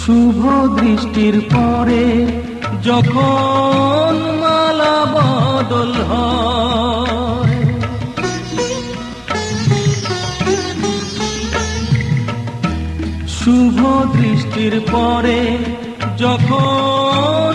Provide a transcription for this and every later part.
শুভ দৃষ্টির পরে যখন মালা বদল শুভ দৃষ্টির পরে যখন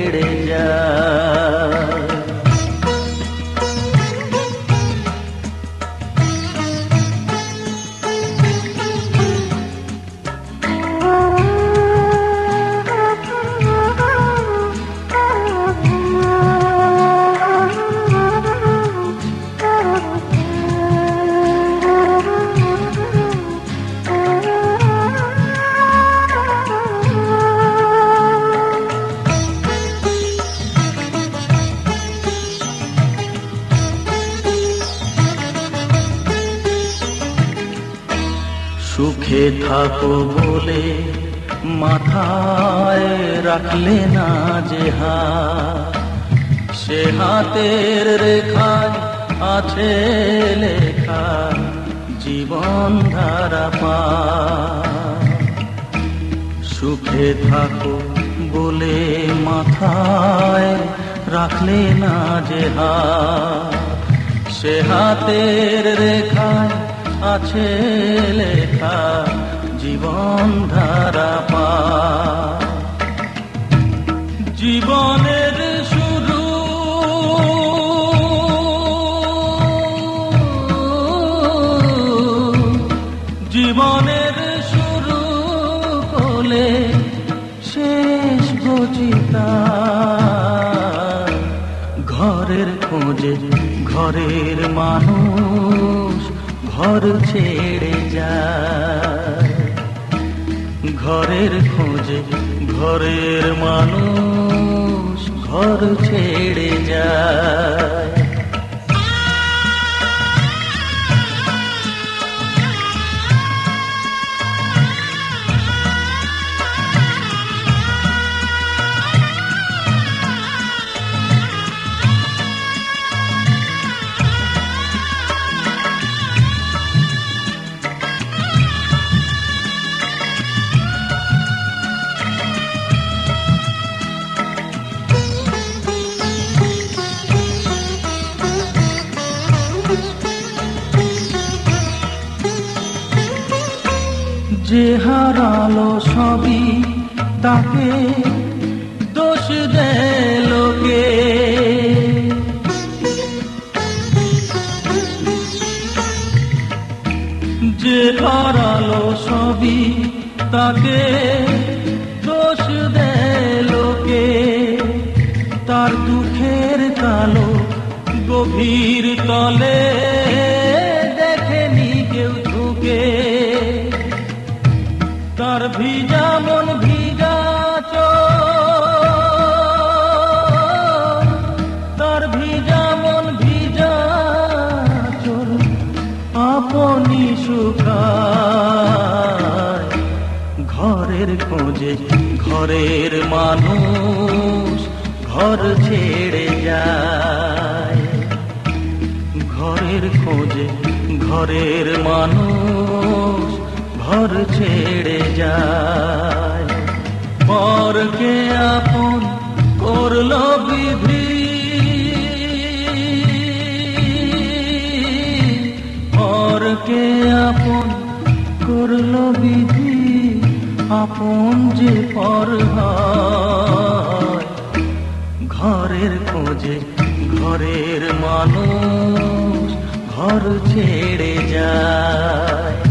সুখে থাকো বলে মাথায় রাখলে না যে সে হাতের রেখায় আছে লেখা জীবন ধারা পা। সুখে থাকো বলে মাথায় রাখলে না যে সে হাতের রেখায় আছে লেখা জীবন ধারা পা। জীবনের শুরু জীবনের শুরু কোলে শেষ গচিতা ঘরের খোঁজে ঘরের মানুষ। ঘর ছেড়ে যায় ঘরের খোঁজে ঘরের মানুষ ঘর ছেড়ে যায়। যে হারালো সবই তাকে দোষ দেয় লোকে। যে হারালো সবই তাকে দোষ দেয় লোকে। তার দুঃখের কালো গভীর তলে তার ভিজা মন ভিজা তার ভিজা মন ভিজা চোর। আপনি শুকায় ঘরের খোঁজে ঘরের মানুষ ঘর ছেড়ে যায়। ঘরের খোঁজে ঘরের মানুষ ঘর ছেড়ে যায়। পরকে আপন করল বিধি। পরকে আপন করল বিধি। আপন যে পর ঘরের খোঁজে ঘরের মানুষ ঘর ছেড়ে যায়।